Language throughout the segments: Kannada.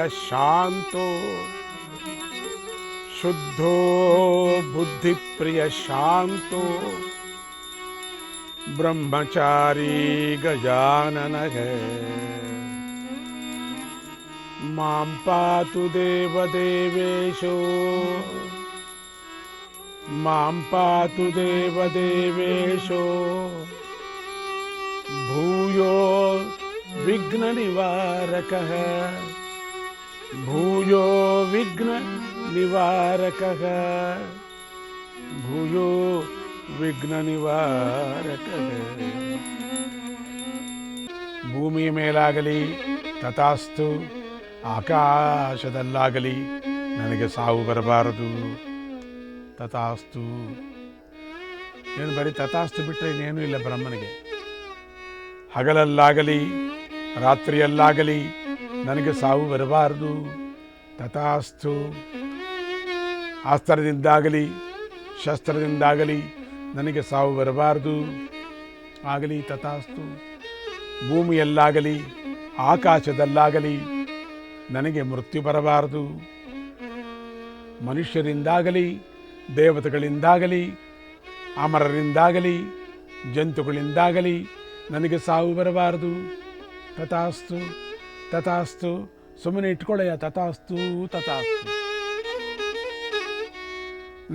शांतो। शुद्धो बुद्धि प्रिय शांतो। ब्रह्मचारी गजानन है। माँ पातु देव देवेशो। माँ पातु देव देवेशो। भूयो विघ्न निवारक है। ಭೂಯೋ ವಿಘ್ನ ನಿವಾರಕ ಭೂಯೋ ವಿಘ್ನ ನಿವಾರಕ ಭೂಮಿಯ ಮೇಲಾಗಲಿ, ತಥಾಸ್ತು, ಆಕಾಶದಲ್ಲಾಗಲಿ, ನನಗೆ ಸಾವು ಬರಬಾರದು। ತಥಾಸ್ತು. ಏನು ಬರೀ ತಥಾಸ್ತು ಬಿಟ್ಟರೆ ಇನ್ನೇನೂ ಇಲ್ಲ ಬ್ರಹ್ಮನಿಗೆ। ಹಗಲಲ್ಲಾಗಲಿ, ರಾತ್ರಿಯಲ್ಲಾಗಲಿ ನನಗೆ ಸಾವು ಬರಬಾರದು. ತಥಾಸ್ತು. ಆಸ್ತ್ರದಿಂದಾಗಲಿ, ಶಸ್ತ್ರದಿಂದಾಗಲಿ ನನಗೆ ಸಾವು ಬರಬಾರದು. ಆಗಲಿ ತಥಾಸ್ತು. ಭೂಮಿಯಲ್ಲಾಗಲಿ, ಆಕಾಶದಲ್ಲಾಗಲಿ ನನಗೆ ಮೃತ್ಯು ಬರಬಾರದು. ಮನುಷ್ಯರಿಂದಾಗಲಿ, ದೇವತೆಗಳಿಂದಾಗಲಿ, ಅಮರರಿಂದಾಗಲಿ, ಜಂತುಗಳಿಂದಾಗಲಿ ನನಗೆ ಸಾವು ಬರಬಾರದು. ತಥಾಸ್ತು. ತಥಾಸ್ತು ಸುಮ್ಮನೆ ಇಟ್ಕೊಳ್ಳಯ್ಯ, ತಥಾಸ್ತು ತಥಾಸ್ತು.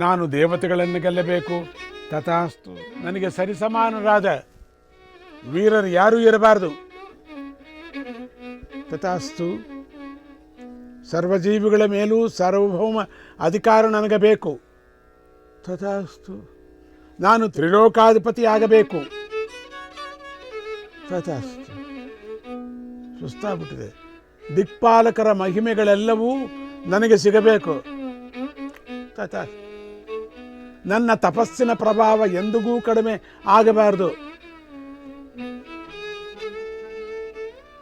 ನಾನು ದೇವತೆಗಳನ್ನು ಗೆಲ್ಲಬೇಕು, ತಥಾಸ್ತು. ನನಗೆ ಸರಿಸಮಾನರಾದ ವೀರರು ಯಾರೂ ಇರಬಾರದು. ತಥಾಸ್ತು, ಸರ್ವಜೀವಿಗಳ ಮೇಲೂ ಸಾರ್ವಭೌಮ ಅಧಿಕಾರ ನನಗೆ ಬೇಕು ತಥಾಸ್ತು, ನಾನು ತ್ರಿಲೋಕಾಧಿಪತಿ ಆಗಬೇಕು ತಥಾಸ್ತು. ಸುಸ್ತಾಗ್ಬಿಟ್ಟಿದೆ. ದಿಕ್ಪಾಲಕರ ಮಹಿಮೆಗಳೆಲ್ಲವೂ ನನಗೆ ಸಿಗಬೇಕು. ತಾತ ನನ್ನ ತಪಸ್ಸಿನ ಪ್ರಭಾವ ಎಂದಿಗೂ ಕಡಿಮೆ ಆಗಬಾರದು.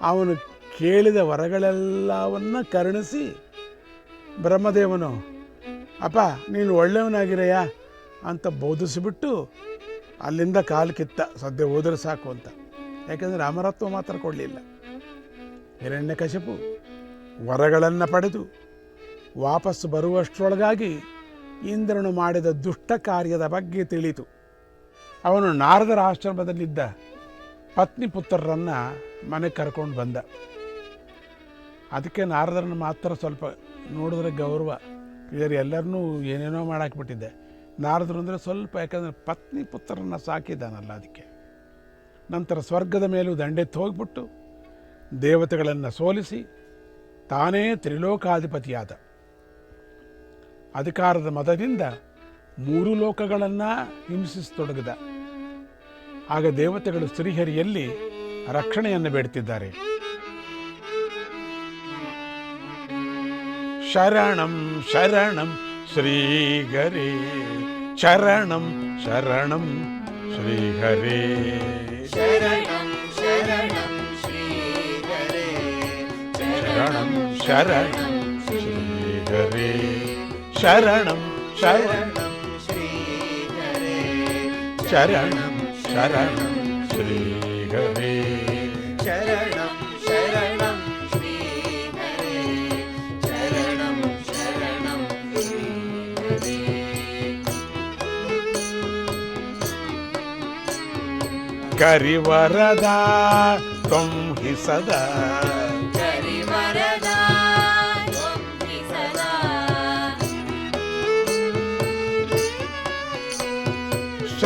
ಅವನು ಕೇಳಿದ ವರಗಳೆಲ್ಲವನ್ನ ಕರುಣಿಸಿ, ಬ್ರಹ್ಮದೇವನು, ಅಪ್ಪ, ನೀನು ಒಳ್ಳೆಯವನಾಗಿರೆಯಾ ಅಂತ ಬೋಧಿಸಿಬಿಟ್ಟು ಅಲ್ಲಿಂದ ಕಾಲು ಕಿತ್ತ, ಸದ್ಯ ಹೋದರೆ ಸಾಕು ಅಂತ. ಯಾಕೆಂದರೆ ಅಮರತ್ವ ಮಾತ್ರ ಕೊಡಲಿಲ್ಲ. ಹಿರಣ್ಯಕಶಿಪು ವರಗಳನ್ನು ಪಡೆದು ವಾಪಸ್ಸು ಬರುವಷ್ಟರೊಳಗಾಗಿ ಇಂದ್ರನು ಮಾಡಿದ ದುಷ್ಟ ಕಾರ್ಯದ ಬಗ್ಗೆ ತಿಳಿತು ಅವನು ನಾರದರ ಆಶ್ರಮದಲ್ಲಿದ್ದ ಪತ್ನಿ ಪುತ್ರರನ್ನು ಮನೆಗೆ ಕರ್ಕೊಂಡು ಬಂದ. ಅದಕ್ಕೆ ನಾರದರನ್ನು ಮಾತ್ರ ಸ್ವಲ್ಪ ನೋಡಿದ್ರೆ ಗೌರವ. ಇದರ ಎಲ್ಲರನ್ನೂ ಏನೇನೋ ಮಾಡಾಕ್ಬಿಟ್ಟಿದ್ದೆ. ನಾರದರು ಅಂದರೆ ಸ್ವಲ್ಪ ಯಾಕಂದರೆ ಪತ್ನಿ ಪುತ್ರರನ್ನು ಸಾಕಿದ್ದಾನಲ್ಲ ಅದಕ್ಕೆ. ನಂತರ ಸ್ವರ್ಗದ ಮೇಲೂ ದಂಡೆತ್ತು ಹೋಗ್ಬಿಟ್ಟು ದೇವತೆಗಳನ್ನು ಸೋಲಿಸಿ ತಾನೇ ತ್ರಿಲೋಕಾಧಿಪತಿಯಾದ. ಅಧಿಕಾರದ ಮತದಿಂದ ಮೂರು ಲೋಕಗಳನ್ನು ಹಿಂಸಿಸತೊಡಗಿದ. ಆಗ ದೇವತೆಗಳು ಶ್ರೀಹರಿಯಲ್ಲಿ ರಕ್ಷಣೆಯನ್ನು ಬೇಡ್ತಿದ್ದಾರೆ ಶರಣಂ ಶರಣಂ ಶ್ರೀಹರಿ, ಶರಣಂ ಶರಣಂ ಶ್ರೀಹರೇ. शरण श्रीहरे शरण शरणं श्रीहरे शरण शरण श्रीहरे शरणं शरणं श्रीहरे शरणं सदा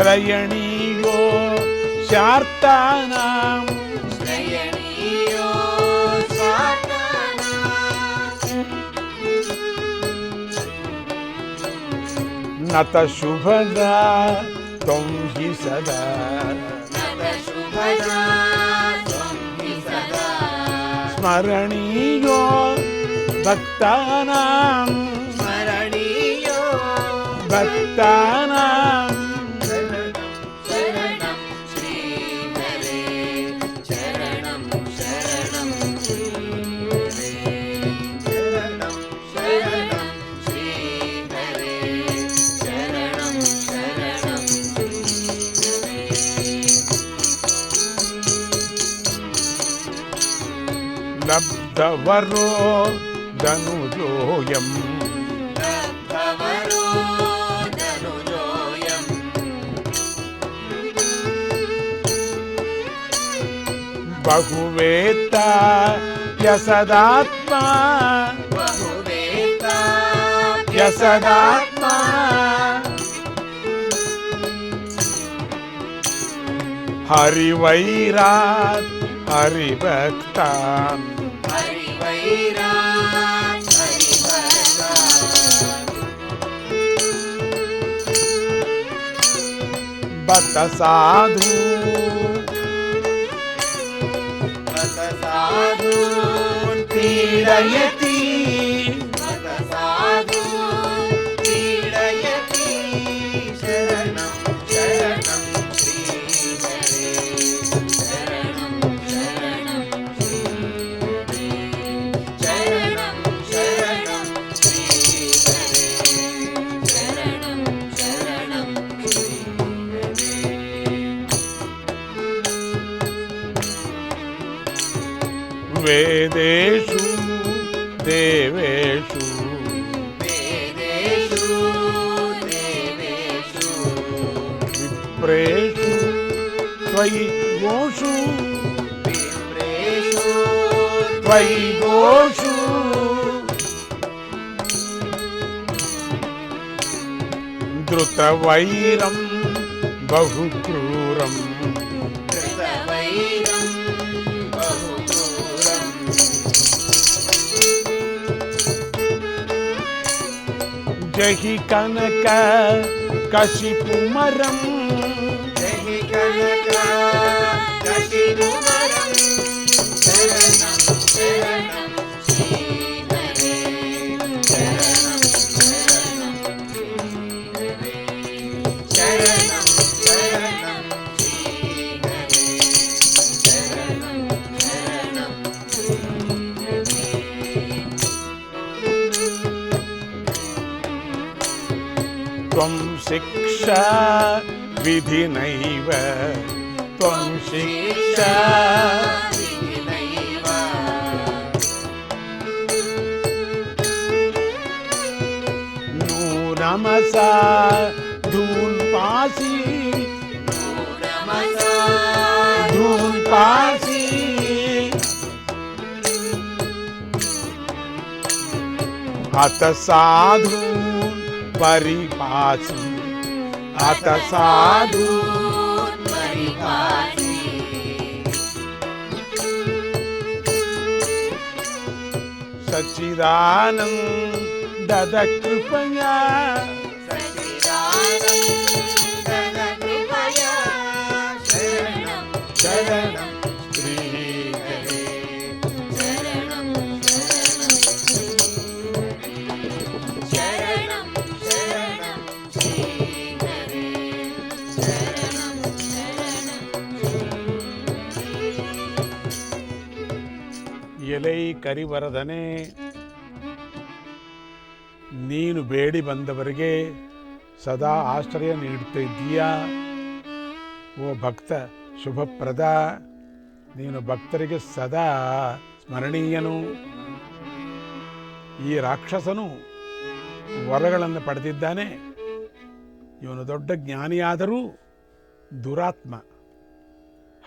श्रयणीयो शार्तानां श्रयणीयो नत शुभदा त्वं हि सदा स्मरणीयो भक्तानां भक्तानां దవరో ధనుజోయం. బహువేత్త యసదాత్మా. యసదాత్మా. హరివైరాత్ హరిభక్తాన్ ಬತ ಸಾಧು. ಬತ ಸಾಧು ಪೀಡಯತಿ वेदेषु देवेषु विप्रेषु त्वयि गोषु त्वयि गोषु द्रुतवैरं बहु क्रूरम् ஜெகி கனக கசிப்பு மரம் शिक्षा विधिनैव त्वं शिक्षा नमसा धून पासी धून पासी हत साधु परिपासी। ಅತ ಸಾಧು ಪರಿಪಾಸಿ ಅತ ಸಾಧು ಎಲೈ ಕರಿವರದನೆ. ನೀನು ಬೇಡಿ ಬಂದವರಿಗೆ ಸದಾ ಆಶ್ರಯ ನೀಡುತ್ತಾ ಇದ್ದೀಯಾ? ಓ ಭಕ್ತ, ಶುಭಪ್ರದ. ನೀನು ಭಕ್ತರಿಗೆ ಸದಾ ಸ್ಮರಣೀಯನು. ಈ ರಾಕ್ಷಸನು ವರಗಳನ್ನು ಪಡೆದಿದ್ದಾನೆ. ಇವನು ದೊಡ್ಡ ಜ್ಞಾನಿಯಾದರೂ ದುರಾತ್ಮ.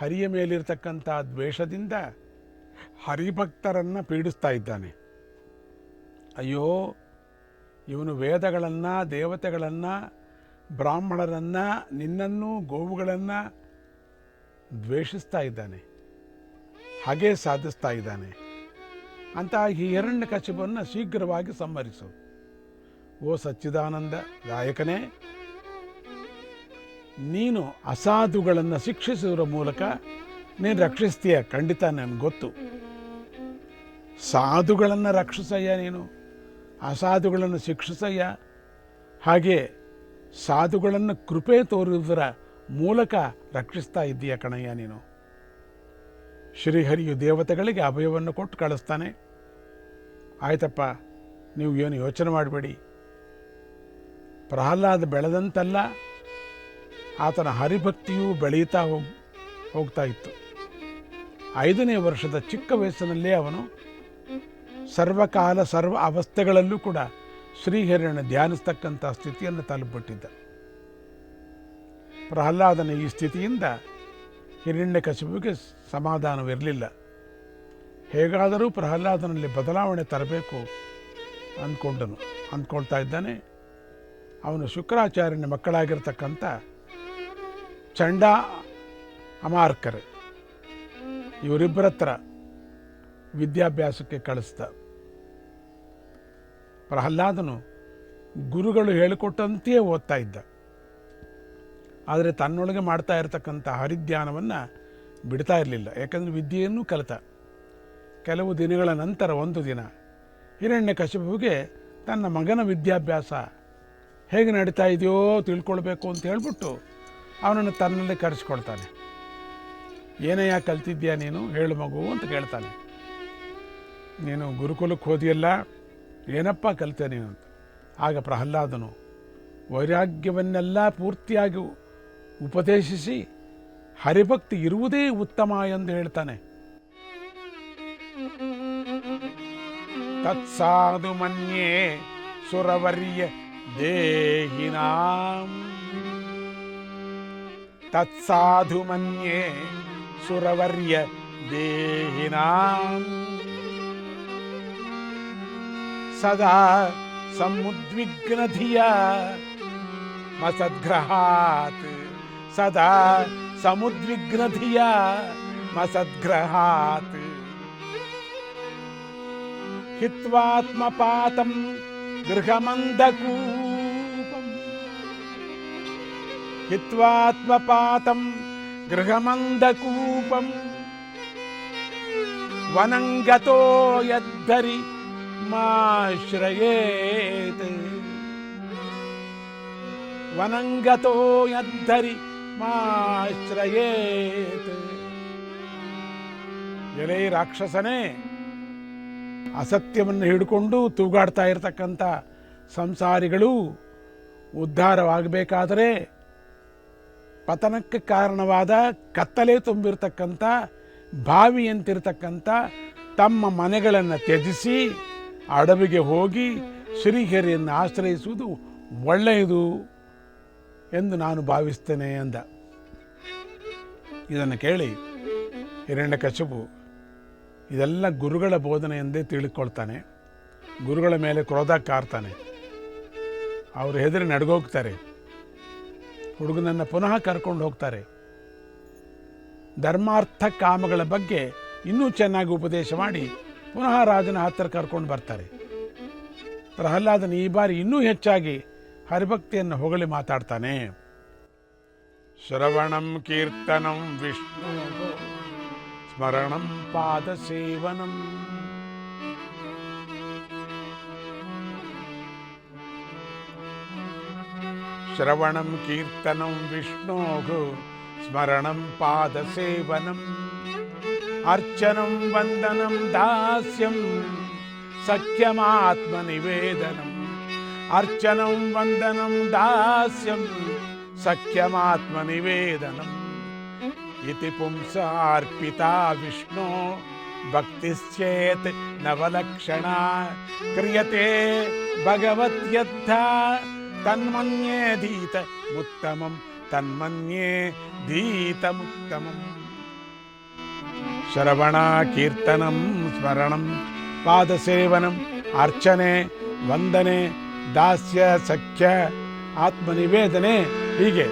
ಹರಿಯ ಮೇಲಿರ್ತಕ್ಕಂಥ ದ್ವೇಷದಿಂದ ಹರಿಭಕ್ತರನ್ನು ಪೀಡಿಸ್ತಾ ಇದ್ದಾನೆ. ಅಯ್ಯೋ, ಇವನು ವೇದಗಳನ್ನು, ದೇವತೆಗಳನ್ನು, ಬ್ರಾಹ್ಮಣರನ್ನು, ನಿನ್ನನ್ನು, ಗೋವುಗಳನ್ನು ದ್ವೇಷಿಸ್ತಾ ಇದ್ದಾನೆ. ಹಾಗೆ ಸಾಧಿಸ್ತಾ ಇದ್ದಾನೆ. ಅಂತ ಈ ಎರಡನೇ ಕಶಿಪನ್ನು ಶೀಘ್ರವಾಗಿ ಸಂಹರಿಸು. ಓ ಸಚ್ಚಿದಾನಂದ ದಾಯಕನೇ ನೀನು ಅಸಾಧುಗಳನ್ನು ಶಿಕ್ಷಿಸುವ ಮೂಲಕ ನೀನು ರಕ್ಷಿಸ್ತೀಯ? ಖಂಡಿತ ನನಗೆ ಗೊತ್ತು. ಸಾಧುಗಳನ್ನು ರಕ್ಷಿಸಯ್ಯ ನೀನು. ಅಸಾಧುಗಳನ್ನು ಶಿಕ್ಷಿಸಯ್ಯ. ಹಾಗೆ ಸಾಧುಗಳನ್ನು ಕೃಪೆ ತೋರುವುದರ ಮೂಲಕ ರಕ್ಷಿಸ್ತಾ ಇದ್ದೀಯ ಕಣಯ್ಯ ನೀನು. ಶ್ರೀಹರಿಯು ದೇವತೆಗಳಿಗೆ ಅಭಯವನ್ನು ಕೊಟ್ಟು ಕಳಿಸ್ತಾನೆ. ಆಯ್ತಪ್ಪ, ನೀವು ಏನು ಯೋಚನೆ ಮಾಡಬೇಡಿ. ಪ್ರಹ್ಲಾದ ಬೆಳೆದಂತಲ್ಲ, ಆತನ ಹರಿಭಕ್ತಿಯೂ ಬೆಳೀತಾ ಹೋಗ್ ಹೋಗ್ತಾ ಇತ್ತು. ಐದನೇ ವರ್ಷದ ಚಿಕ್ಕ ವಯಸ್ಸಿನಲ್ಲೇ ಅವನು ಸರ್ವಕಾಲ ಸರ್ವ ಅವಸ್ಥೆಗಳಲ್ಲೂ ಕೂಡ ಶ್ರೀಹರಿಯನ್ನು ಧ್ಯಾನಿಸ್ತಕ್ಕಂಥ ಸ್ಥಿತಿಯನ್ನು ತಲುಪಿಟ್ಟಿದ್ದ ಪ್ರಹ್ಲಾದನ ಈ ಸ್ಥಿತಿಯಿಂದ ಹಿರಣ್ಯಕಶಿಪುವಿಗೆ ಸಮಾಧಾನವಿರಲಿಲ್ಲ. ಹೇಗಾದರೂ ಪ್ರಹ್ಲಾದನಲ್ಲಿ ಬದಲಾವಣೆ ತರಬೇಕು ಅಂದ್ಕೊಂಡನು, ಅಂದ್ಕೊಳ್ತಾ ಇದ್ದಾನೆ. ಅವನು ಶುಕ್ರಾಚಾರ್ಯನ ಮಕ್ಕಳಾಗಿರ್ತಕ್ಕಂಥ ಚಂಡ ಅಮಾರ್ಕರ್. ಇವರಿಬ್ಬರ ಹತ್ರ ವಿದ್ಯಾಭ್ಯಾಸಕ್ಕೆ ಕಳಿಸ್ದ. ಪ್ರಹ್ಲಾದನು ಗುರುಗಳು ಹೇಳಿಕೊಟ್ಟಂತೆಯೇ ಓದ್ತಾ ಇದ್ದ. ಆದರೆ ತನ್ನೊಳಗೆ ಮಾಡ್ತಾ ಇರತಕ್ಕಂಥ ಹರಿಧ್ಯಾನವನ್ನು ಬಿಡ್ತಾ ಇರಲಿಲ್ಲ. ಯಾಕಂದರೆ ವಿದ್ಯೆಯನ್ನು ಕಲಿತ. ಕೆಲವು ದಿನಗಳ ನಂತರ ಒಂದು ದಿನ ಹಿರಣ್ಯ ಹಿರಣ್ಯಕಶಿಪುವಿಗೆ ತನ್ನ ಮಗನ ವಿದ್ಯಾಭ್ಯಾಸ ಹೇಗೆ ನಡೀತಾ ಇದೆಯೋ ತಿಳ್ಕೊಳ್ಬೇಕು ಅಂತ ಹೇಳ್ಬಿಟ್ಟು ಅವನನ್ನು ತನ್ನಲ್ಲಿ ಕರೆಸ್ಕೊಳ್ತಾನೆ. ಏನಯ್ಯ ಕಲ್ತಿದ್ಯಾ ನೀನು? ಹೇಳು ಮಗು ಅಂತ ಕೇಳ್ತಾನೆ. ನೀನು ಗುರುಕುಲಕ್ಕೆ ಹೋದಿಯಲ್ಲ, ಏನಪ್ಪ ಕಲಿತೆ ನೀನು ಅಂತ. ಆಗ ಪ್ರಹ್ಲಾದನು ವೈರಾಗ್ಯವನ್ನೆಲ್ಲ ಪೂರ್ತಿಯಾಗಿ ಉಪದೇಶಿಸಿ ಹರಿಭಕ್ತಿ ಇರುವುದೇ ಉತ್ತಮ ಎಂದು ಹೇಳ್ತಾನೆ. ತತ್ಸಾಧು ಮನ್ಯೇ ಸುರವರ್ಯ ದೇಹಿನಾಂ ತತ್ಸಾಧು ಮನ್ಯೇ సురవర్య దేహినాం సదా సముద్విగ్నధియా మసద్గ్రహాత్ సదా సముద్విగ్నధియా మసద్గ్రహాత్ హిత్వాత్మపాతం గృహమందకూపం హిత్వాత్మపాతం ಗೃಹಮಂದಕೂಪಂ. ವನಂಗತೋ ಯದ್ಧರಿ ಮಾಶ್ರಯೇತ್. ವನಂಗತೋ ಯದ್ಧರಿ ಮಾಶ್ರಯೇತ್. ಎಲೆ ರಾಕ್ಷಸನೇ, ಅಸತ್ಯವನ್ನು ಹಿಡ್ಕೊಂಡು ತೂಗಾಡ್ತಾ ಇರತಕ್ಕಂಥ ಸಂಸಾರಿಗಳು ಉದ್ಧಾರವಾಗಬೇಕಾದರೆ ಪತನಕ್ಕೆ ಕಾರಣವಾದ ಕತ್ತಲೆ ತುಂಬಿರ್ತಕ್ಕಂಥ, ಬಾವಿಯಂತಿರ್ತಕ್ಕಂಥ ತಮ್ಮ ಮನೆಗಳನ್ನು ತ್ಯಜಿಸಿ, ಅಡವಿಗೆ ಹೋಗಿ ಶ್ರೀಹರಿಯನ್ನು ಆಶ್ರಯಿಸುವುದು ಒಳ್ಳೆಯದು ಎಂದು ನಾನು ಭಾವಿಸ್ತೇನೆ ಅಂದ. ಇದನ್ನು ಕೇಳಿ ಹಿರಣ್ಯಕಶಿಪು ಇದೆಲ್ಲ ಗುರುಗಳ ಬೋಧನೆ ಎಂದೇ ತಿಳ್ಕೊಳ್ತಾನೆ. ಗುರುಗಳ ಮೇಲೆ ಕ್ರೋಧ ಕಾರ್ತಾನೆ. ಅವರು ಹೆದರಿ ನಡ್ಗೋಗ್ತಾರೆ. ಹುಡುಗನನ್ನು ಪುನಃ ಕರ್ಕೊಂಡು ಹೋಗ್ತಾರೆ. ಧರ್ಮಾರ್ಥ ಕಾಮಗಳ ಬಗ್ಗೆ ಇನ್ನೂ ಚೆನ್ನಾಗಿ ಉಪದೇಶ ಮಾಡಿ ಪುನಃ ರಾಜನ ಹತ್ತಿರ ಕರ್ಕೊಂಡು ಬರ್ತಾರೆ. ಪ್ರಹ್ಲಾದನ ಈ ಬಾರಿ ಇನ್ನೂ ಹೆಚ್ಚಾಗಿ ಹರಿಭಕ್ತಿಯನ್ನು ಹೊಗಳಿ ಮಾತಾಡ್ತಾನೆ. ಶ್ರವಣಂ ಕೀರ್ತನಂ ವಿಷ್ಣು ಸ್ಮರಣಂ ಪಾದ ಸೇವನಂ. శ్రవణం కీర్తనం విష్ణోః స్మరణం పాదసేవనం అర్చనం వందనం దాస్యం సఖ్యమాత్మనివేదనం అర్చనం వందనం దాస్యం సఖ్యమాత్మనివేదనం ఇది పుంసార్పిత విష్ణో భక్తిశ్చేత్ నవలక్షణ క్రియతే భగవత్యర్థ ತನ್ಮನ್ಯೇಧೀತ ಉತ್ತಮಂ ತನ್ಮನ್ಯೇ ಧೀತಮುತ್ತಮಂ ಶರವಣ ಕೀರ್ತನಂ, ಸ್ಮರಣಂ, ಪಾದಸೇವನಂ, ಅರ್ಚನೆ, ವಂದನೆ, ದಾಸ್ಯ, ಸಖ್ಯ, ಆತ್ಮನಿವೇದನೆ, ಹೀಗೆ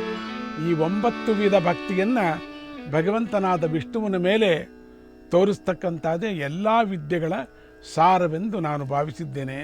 ಈ ಒಂಬತ್ತು ವಿಧ ಭಕ್ತಿಯನ್ನು ಭಗವಂತನಾದ ವಿಷ್ಣುವಿನ ಮೇಲೆ ತೋರಿಸ್ತಕ್ಕಂಥದ್ದೇ ಎಲ್ಲ ವಿದ್ಯೆಗಳ ಸಾರವೆಂದು ನಾನು ಭಾವಿಸಿದ್ದೇನೆ.